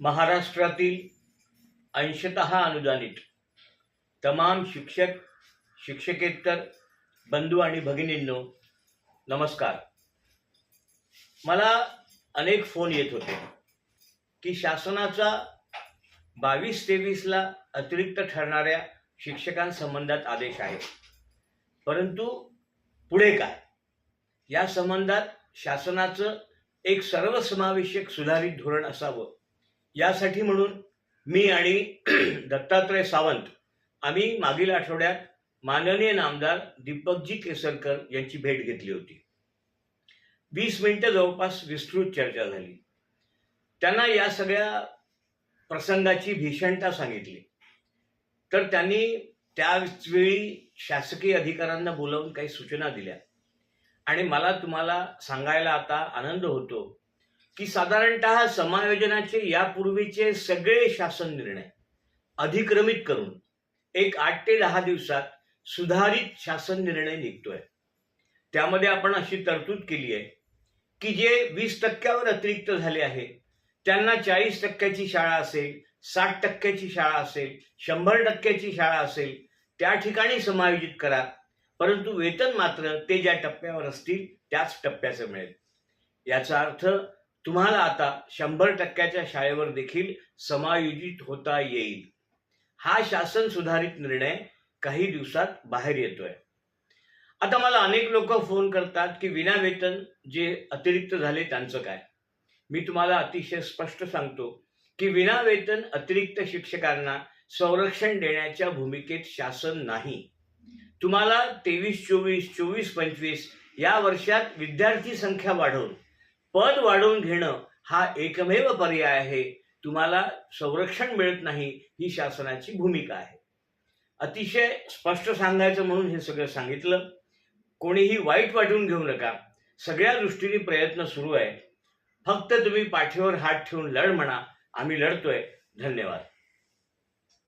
महाराष्ट्रातील अंशतः अनुदानित तमाम शिक्षक शिक्षकेतर बंधू आणि भगिनींनो नमस्कार. मला अनेक फोन येत होते की शासनाचा बावीस तेवीसला अतिरिक्त ठरणाऱ्या शिक्षकांसंबंधात आदेश आहे. परंतु पुढे काय? या संबंधात शासनाचं एक सर्वसमावेशक सुधारित धोरण असावं यासाठी म्हणून मी आणि दत्तात्रय सावंत आम्ही मागील आठवड्यात माननीय नामदार दीपकजी केसरकर यांची भेट घेतली होती. वीस मिनिटं जवळपास विस्तृत चर्चा झाली. त्यांना या सगळ्या प्रसंगाची भीषणता सांगितली. तर त्यांनी त्याचवेळी शासकीय अधिकाऱ्यांना बोलावून काही सूचना दिल्या. आणि मला तुम्हाला सांगायला आता आनंद होतो की साधारणतः समायोजनाचे यापूर्वीचे सगळे शासन निर्णय अधिक्रमित करून एक आठ ते दहा दिवसात सुधारित शासन निर्णय निघतोय. त्यामध्ये आपण अशी तरतूद केली आहे की जे वीस टक्क्यावर अतिरिक्त झाले आहे त्यांना चाळीस टक्क्याची शाळा असेल साठ टक्क्याची शाळा असेल शंभर टक्क्याची शाळा असेल त्या ठिकाणी समायोजित करा. परंतु वेतन मात्र ते ज्या टप्प्यावर असतील त्याच टप्प्याचं मिळेल. याचा अर्थ तुम्हाला आता शंभर टक्क्याच्या शाळेवर देखील समायोजित होता येईल. हा शासन सुधारित निर्णय काही दिवसात बाहेर येतोय. आता मला अनेक लोक फोन करतात की विना वेतन जे अतिरिक्त झाले त्यांचं काय? मी तुम्हाला अतिशय स्पष्ट सांगतो की विना वेतन अतिरिक्त शिक्षकांना संरक्षण देण्याच्या भूमिकेत शासन नाही. तुम्हाला तेवीस चोवीस चोवीस पंचवीस या वर्षात विद्यार्थी संख्या वाढवून पद वाढवून घेणं हा एकमेव पर्याय आहे. तुम्हाला संरक्षण मिळत नाही ही शासनाची भूमिका आहे. अतिशय स्पष्ट सांगायचं म्हणून हे सगळं सांगितलं. कोणीही वाईट वाटून घेऊ नका. सगळ्या दृष्टीने प्रयत्न सुरू आहे फक्त तुम्ही पाठीवर हात ठेवून लढ म्हणा. आम्ही लढतोय. धन्यवाद.